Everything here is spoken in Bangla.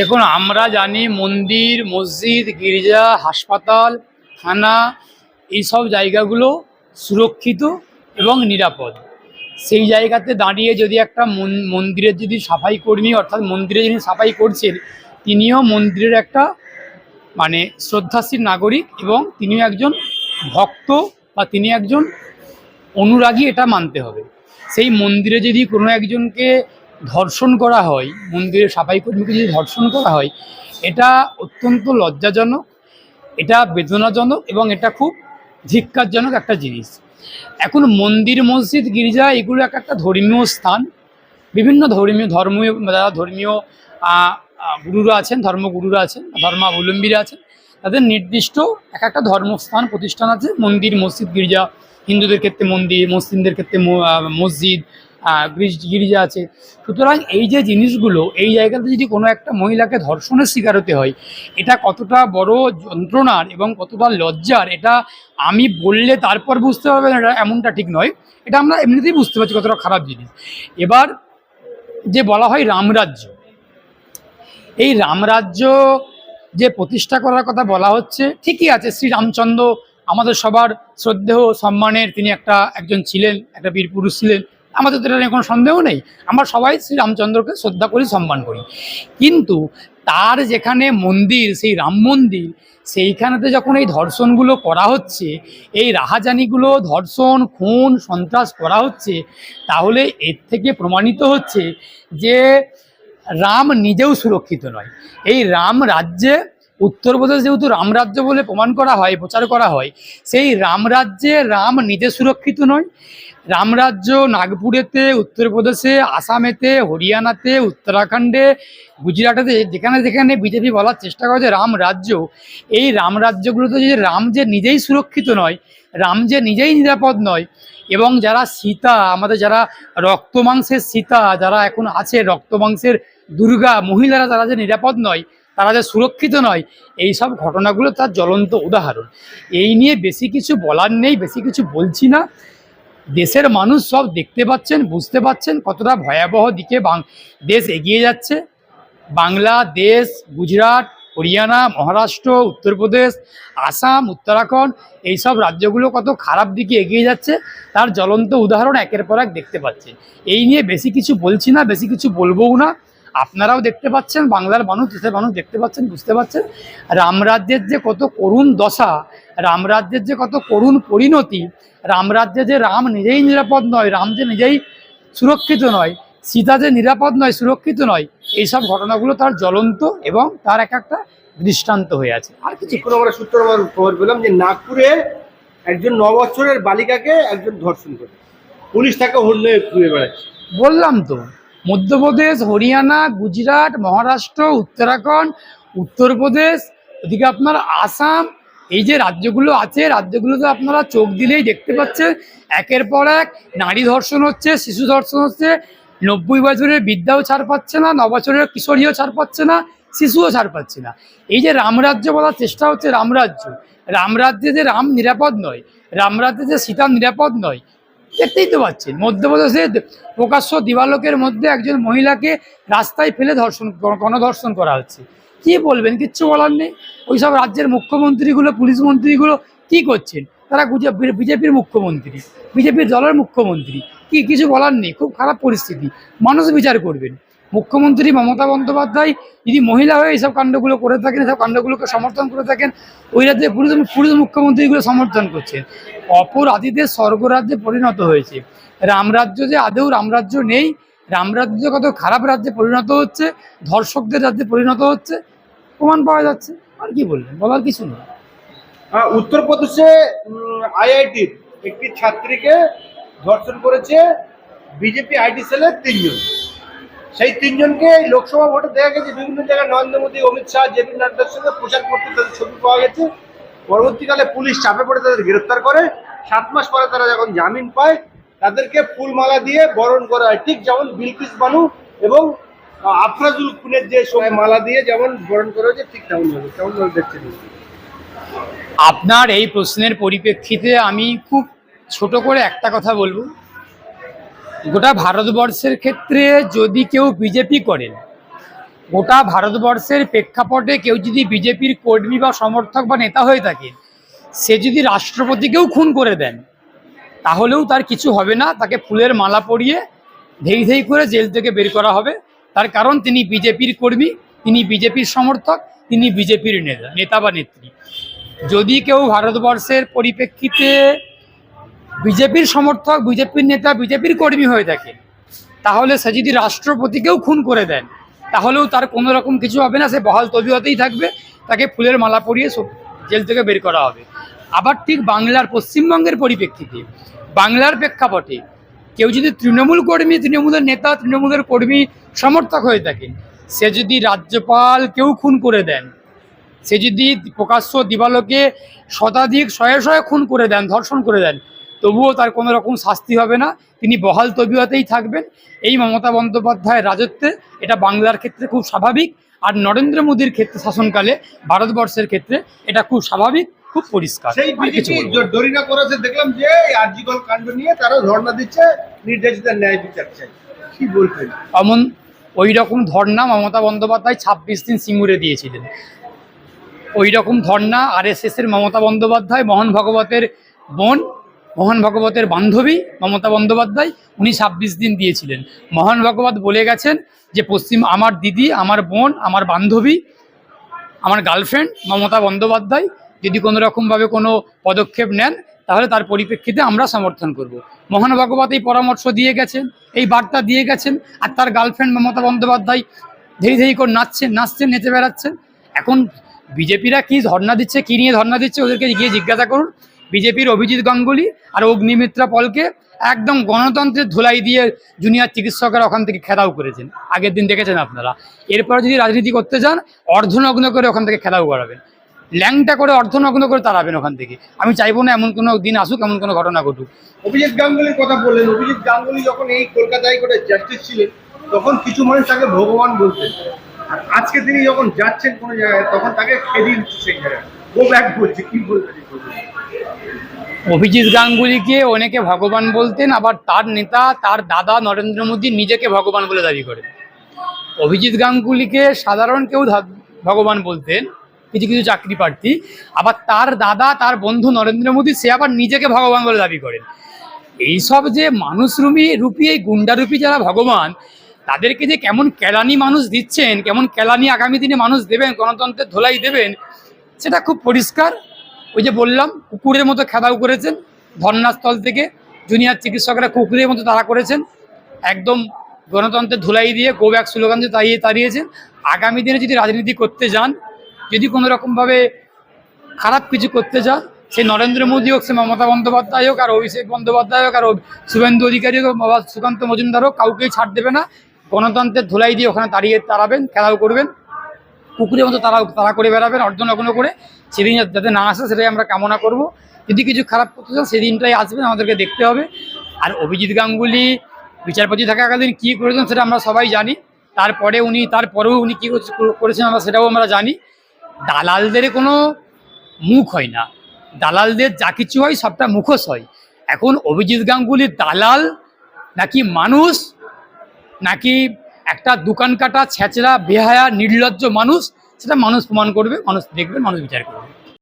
দেখুন, আমরা জানি মন্দির, মসজিদ, গির্জা, হাসপাতাল, থানা, এইসব জায়গাগুলো সুরক্ষিত এবং নিরাপদ। সেই জায়গাতে দাঁড়িয়ে যদি একটা মন- মন্দিরের যদি সাফাই কর্মী, অর্থাৎ মন্দিরে যিনি সাফাই করছেন, তিনিও মন্দিরের একটা মানে শ্রদ্ধাশীল নাগরিক এবং তিনিও একজন ভক্ত বা তিনি একজন অনুরাগী, এটা মানতে হবে। সেই মন্দিরে যদি কোনো একজনকে ধর্ষণ করা হয় মন্দিরের সাফাই কর্মীকে যদি ধর্ষণ করা হয়, এটা অত্যন্ত লজ্জাজনক, এটা বেদনাজনক এবং এটা খুব ধিক্কারজনক একটা জিনিস। এখন মন্দির, মসজিদ, গির্জা এগুলো এক একটা ধর্মীয় স্থান। বিভিন্ন ধর্মীয় ধর্মীয়, যারা ধর্মীয় গুরুরা আছেন, ধর্মগুরুরা আছেন, ধর্মাবলম্বীরা আছেন, তাদের নির্দিষ্ট এক একটা ধর্মস্থান, প্রতিষ্ঠান আছে। মন্দির, মসজিদ, গির্জা, হিন্দুদের ক্ষেত্রে মন্দির, মুসলিমদের ক্ষেত্রে মসজিদ গির্জ- গির্জা আছে। সুতরাং এই যে জিনিসগুলো, এই জায়গাতে যদি কোনো একটা মহিলাকে ধর্ষণের শিকার হতে হয়, এটা কতটা বড় যন্ত্রণার এবং কতটা লজ্জার, এটা আমি বললে তারপর বুঝতে পারবে এটা এমনটা ঠিক নয়। এটা আমরা এমনিতেই বুঝতে পারছি কতটা খারাপ জিনিস। এবার যে বলা হয় রামরাজ্য, এই রামরাজ্য যে প্রতিষ্ঠা করার কথা বলা হচ্ছে, ঠিকই আছে শ্রী রামচন্দ্র আমাদের সবার শ্রদ্ধেয়, সম্মানের, তিনি একটা, একজন ছিলেন, একটা বীর পুরুষ ছিলেন। আমাদের তো এটা নিয়ে কোনো সন্দেহ নেই। আমরা সবাই শ্রীরামচন্দ্রকে শ্রদ্ধা করি, সম্মান করি। কিন্তু তার যেখানে মন্দির, সেই রাম মন্দির, সেইখানেতে যখন এই ধর্ষণগুলো করা হচ্ছে, এই রাহাজানিগুলো ধর্ষণ, খুন, সন্ত্রাস করা হচ্ছে, তাহলে এর থেকে প্রমাণিত হচ্ছে যে রাম নিজেও সুরক্ষিত নয়। এই রাম রাজ্যে উত্তরপ্রদেশ যেহেতু রামরাজ্য বলে প্রমাণ করা হয়, প্রচার করা হয়, সেই রামরাজ্যে রাম নিজে সুরক্ষিত নয়। রামরাজ্য নাগপুরেতে উত্তরপ্রদেশে আসামেতে, হরিয়ানাতে, উত্তরাখণ্ডে, গুজরাটেতে যেখানে যেখানে বিজেপি বলার চেষ্টা করে যে রাম রাজ্য, এই রাম রাজ্যগুলোতে যে রাম যে নিজেই সুরক্ষিত নয়, রাম যে নিজেই নিরাপদ নয়, এবং যারা সীতা, আমাদের যারা রক্তমাংসের সীতা, যারা এখন আছে রক্তমাংসের দুর্গা, মহিলারা তারা যে নিরাপদ নয় তারা যে সুরক্ষিত নয়, এই সব ঘটনাগুলো তার জ্বলন্ত উদাহরণ। এই নিয়ে বেশি কিছু বলার নেই, বেশি কিছু বলছি না। দেশের মানুষ সব দেখতে পাচ্ছেন, বুঝতে পাচ্ছেন কতটা ভয়াবহ দিকে দেশ এগিয়ে যাচ্ছে। বাংলাদেশ, গুজরাট, হরিয়ানা, মহারাষ্ট্র, উত্তরপ্রদেশ, আসাম, উত্তরাখণ্ড এইসব রাজ্যগুলো কত খারাপ দিকে এগিয়ে যাচ্ছে, তার জ্বলন্ত উদাহরণ একের পর এক দেখতে পাচ্ছেন এই নিয়ে বেশি কিছু বলছি না, বেশি কিছু বলবোও না। আপনারাও দেখতে পাচ্ছেন বাংলার মানুষ দেশের মানুষ দেখতে পাচ্ছেন বুঝতে পাচ্ছেন। রামরাজ্যের যে কত করুণ দশা রামরাজ্যের যে কত করুণ পরিণতি রামরাজ্যে যে রাম নিজেই নিরাপদ নয় রাম যে নিজেই সুরক্ষিত নয় সীতা যে নিরাপদ নয় সুরক্ষিত নয় এইসব ঘটনাগুলো তার জ্বলন্ত এবং তার এক একটা দৃষ্টান্ত হয়ে আছে। আর কিছু এখন আমরা সূত্র খবর পেলাম যে নাগপুরে একজন ন বছরের বালিকাকে একজন ধর্ষণ করে। পুলিশ তাকে হল্লে ঘুরে বেড়াচ্ছে। বললাম তো মধ্যপ্রদেশ, হরিয়ানা, গুজরাট, মহারাষ্ট্র, উত্তরাখণ্ড, উত্তরপ্রদেশ ওদিকে আপনার আসাম, এই যে রাজ্যগুলো আছে, রাজ্যগুলোতে আপনারা চোখ দিলেই দেখতে পাচ্ছেন, একের পর এক নারী ধর্ষণ হচ্ছে, শিশু ধর্ষণ হচ্ছে, নব্বই বছরের বৃদ্ধাও ছাড় পাচ্ছে না, ন বছরের কিশোরীও ছাড় পাচ্ছে না, শিশুও ছাড় পাচ্ছে না। এই যে রামরাজ্য বলার চেষ্টা হচ্ছে রামরাজ্য রামরাজ্যে যে রাম নিরাপদ নয় রামরাজ্যে যে সীতা নিরাপদ নয় দেখতেই তো পাচ্ছেন। মধ্যপ্রদেশে প্রকাশ্য দিবালোকের মধ্যে একজন মহিলাকে রাস্তায় ফেলে ধর্ষণ গণধর্ষণ করা হচ্ছে। কি বলবেন? কিচ্ছু বলার নেই। ওইসব রাজ্যের মুখ্যমন্ত্রীগুলো, পুলিশ মন্ত্রীগুলো কি করছেন? তারা বিজেপির মুখ্যমন্ত্রী, বিজেপির দলের মুখ্যমন্ত্রী। কি, কিছু বলার নেই। খুব খারাপ পরিস্থিতি। মানুষ বিচার করবেন। মুখ্যমন্ত্রী মমতা বন্দ্যোপাধ্যায় যদি মহিলা হয়ে এইসব কাণ্ডগুলো করে থাকেন এইসব কাণ্ডগুলোকে সমর্থন করে থাকেন ওই রাজ্যে পুরুষ পুরুষ মুখ্যমন্ত্রীগুলো সমর্থন করছেন অপরাধীদের স্বর্গরাজ্যে পরিণত হয়েছে। রামরাজ্য যে আদৌ রামরাজ্য নেই রামরাজ্য কত খারাপ রাজ্যে পরিণত হচ্ছে, ধর্ষকদের রাজ্যে পরিণত হচ্ছে, প্রমাণ পাওয়া যাচ্ছে। আর কি বললেন বলার কিছু নেই। হ্যাঁ উত্তরপ্রদেশে আইআইটির একটি ছাত্রীকে ধর্ষণ করেছে বিজেপি আইটি সেলের তিনজন। সেই তিনজনকে লোকসভা ভোটে দেখা গেছে। বিভিন্ন জায়গায় নরেন্দ্র মোদী, অমিত শাহ, জেপি নাড্ডার সঙ্গে প্রচার করতে তাদের ছবি পাওয়া গেছে। পরবর্তীকালে পুলিশ চাপে পড়ে তাদের গ্রেপ্তার করে। সাত মাস পরে তারা যখন জামিন পায়, তাদেরকে ফুলমালা দিয়ে বরণ করা হয়। ঠিক যেমন বিলকিস বানু এবং আফরাজুল খুনের যে সময় মালা দিয়ে যেমন বরণ করা হয়েছে, ঠিক তেমন ভাবে তেমন দেখছেন? আপনার এই প্রশ্নের পরিপ্রেক্ষিতে আমি খুব ছোট করে একটা কথা বলব। গোটা ভারতবর্ষের ক্ষেত্রে যদি কেউ বিজেপি করেন গোটা ভারতবর্ষের প্রেক্ষাপটে কেউ যদি বিজেপির কর্মী বা সমর্থক বা নেতা হয়ে থাকে, সে যদি রাষ্ট্রপতিকেও খুন করে দেন, তাহলেও তার কিছু হবে না। তাকে ফুলের মালা পরিয়ে ধেই ধেই করে জেল থেকে বের করা হবে। তার কারণ তিনি বিজেপির কর্মী, তিনি বিজেপির সমর্থক, তিনি বিজেপির নেতা নেতা বা নেত্রী। যদি কেউ ভারতবর্ষের পরিপ্রেক্ষিতে বিজেপির সমর্থক, বিজেপির নেতা, বিজেপির কর্মী হয়ে থাকে তাহলে সে যদি রাষ্ট্রপতিকেও খুন করে দেন, তাহলেও তার কোনো রকম কিছু হবে না, সে বহাল তবিয়তেই থাকবে, তাকে ফুলের মালা পরিয়ে জেল থেকে বের করা হবে। আবার ঠিক বাংলার পশ্চিমবঙ্গের পরিপ্রেক্ষিতে, বাংলার প্রেক্ষাপটে কেউ যদি তৃণমূল কর্মী, তৃণমূলের নেতা, তৃণমূলের কর্মী সমর্থক হয়ে থাকেন, সে যদি রাজ্যপাল কেউ খুন করে দেন, সে যদি প্রকাশ্য দিবালোকে শতাধিক, শয়ে শয়ে খুন করে দেন, ধর্ষণ করে দেন তবুও তার কোনো রকম শাস্তি হবে না। তিনি বহাল তবিয়তেই থাকবেন। এই মমতা বন্দ্যোপাধ্যায়ের রাজত্বে এটা বাংলার ক্ষেত্রে খুব স্বাভাবিক আর নরেন্দ্র মোদীর ক্ষেত্রে শাসনকালে ভারতবর্ষের ক্ষেত্রে এটা খুব স্বাভাবিক খুব পরিষ্কার। সেই কিছু বিজেপি বলব দরিনা করেছে দেখলাম যে এই আরজিকল কাণ্ড নিয়ে তারাও ধর্ণা দিচ্ছে নির্দেশিতার ন্যায় বিচার চাই। কি এমন ওই রকম ধর্ণা মমতা বন্দ্যোপাধ্যায় ছাব্বিশ দিন সিঙ্গুরে দিয়েছিলেন। ওই রকম ধর্ণা আর এস এর মমতা বন্দ্যোপাধ্যায় মোহন ভগবতের বোন মোহন ভগবতের বান্ধবী মমতা বন্দ্যোপাধ্যায়, উনি ছাব্বিশ দিন দিয়েছিলেন। মোহন ভগবত বলে গেছেন যে, পশ্চিম আমার দিদি, আমার বোন, আমার বান্ধবী, আমার গার্লফ্রেন্ড মমতা বন্দ্যোপাধ্যায়, যদি কোনো রকমভাবে কোনো পদক্ষেপ নেন, তাহলে তার পরিপ্রেক্ষিতে আমরা সমর্থন করব। মোহন ভগবত এই পরামর্শ দিয়ে গেছেন, এই বার্তা দিয়ে গেছেন, আর তার গার্লফ্রেন্ড মমতা বন্দ্যোপাধ্যায় ধীরে ধীরে করে নাচছেন নাচছেন, নেচে বেড়াচ্ছেন। এখন বিজেপিরা কি ধর্ণা দিচ্ছে, কী নিয়ে ধর্ণা দিচ্ছে, ওদেরকে গিয়ে জিজ্ঞাসা করুন। বিজেপির অভিজিৎ গাঙ্গুলি আর অগ্নিমিত্রা পলকে একদম গণতন্ত্রের ধুলাই দিয়ে জুনিয়র চিকিৎসকরা ওখান থেকে খেদাও করেছেন। আগের দিন দেখেছেন আপনারা। এরপর যদি রাজনীতি করতে যান, অর্ধনগ্ন করে ওখান থেকে খেদাও করাবেন। ল্যাংটা করে অর্ধনগ্ন করে তাড়াবেন ওখান থেকে। আমি চাইব না এমন কোনো দিন আসুক, এমন কোনো ঘটনা ঘটুক। অভিজিৎ গাঙ্গুলির কথা বললেন। অভিজিৎ গাঙ্গুলি যখন এই কলকাতায় হাইকোর্টে জাস্টিস ছিলেন, তখন কিছু মানুষ তাকে ভগবান বলতেন। আর আজকে তিনি যখন যাচ্ছেন কোনো জায়গায়, তখন তাকে খেদিয়ে দিচ্ছে সেই জায়গায় অভিজিৎ গাঙ্গুলিকে অনেকে ভগবান বলতেন, আবার তার নেতা, তার দাদা নরেন্দ্র মোদী নিজেকে ভগবান বলে দাবি করেন। অভিজিৎ গাঙ্গুলিকে সাধারণ কেউ ভগবান বলতেন, কিছু কিছু চাকরি প্রার্থী, আবার তার দাদা, তার বন্ধু নরেন্দ্র মোদী, সে আবার নিজেকে ভগবান বলে দাবি করেন। এইসব যে মানুষ রূপী রূপী, এই গুন্ডারূপী যারা ভগবান, তাদেরকে যে কেমন কেলানি মানুষ দিচ্ছেন, কেমন কেলানি আগামী দিনে মানুষ দেবেন, গণতন্ত্রের ধোলাই দেবেন সেটা খুব পরিষ্কার। ওই যে বললাম, কুকুরের মতো খেদাও করেছেন, ধর্নাস্থল থেকে জুনিয়র চিকিৎসকরা কুকুরের মতো তাড়া করেছেন, একদম গণতন্ত্রের ধুলাই দিয়ে গো ব্যাক স্লোগান দিয়ে তাড়িয়ে তাড়িয়েছেন। আগামী দিনে যদি রাজনীতি করতে যান, যদি কোনো রকমভাবে খারাপ কিছু করতে যান সে নরেন্দ্র মোদী হোক, সে মমতা বন্দ্যোপাধ্যায় হোক, আর অভিষেক বন্দ্যোপাধ্যায় হোক, আর শুভেন্দু অধিকারী হোক সুকান্ত মজুমদার হোক, কাউকেই ছাড় দেবে না। গণতন্ত্রের ধুলাই দিয়ে ওখানে তাড়িয়ে তাড়াবেন খেলাও করবেন। কুকুরের মতো তারা তারা করে বেড়াবেন অর্ধনগ্ন করে। সেদিন যাতে না আসে, সেটাই আমরা কামনা করব। যদি কিছু খারাপ করতে চান, সেদিনটাই আসবেন, আমাদেরকে দেখতে হবে। আর অভিজিৎ গাঙ্গুলি বিচারপতি থাকাকালীন কী করেছেন, সেটা আমরা সবাই জানি। তারপরে উনি, তারপরেও উনি কী করেছেন, আমরা সেটাও আমরা জানি। দালালদের কোনো মুখ হয় না। দালালদের যা কিছু হয়, সবটা মুখোশ হয়। এখন অভিজিৎ গাঙ্গুলির দালাল, নাকি মানুষ, নাকি একটা দোকান কাটা, ছেঁচড়া, বেহায়া, নির্লজ্জ মানুষ, সেটা মানুষ প্রমাণ করবে, মানুষ দেখবে, মানুষ বিচার করবে।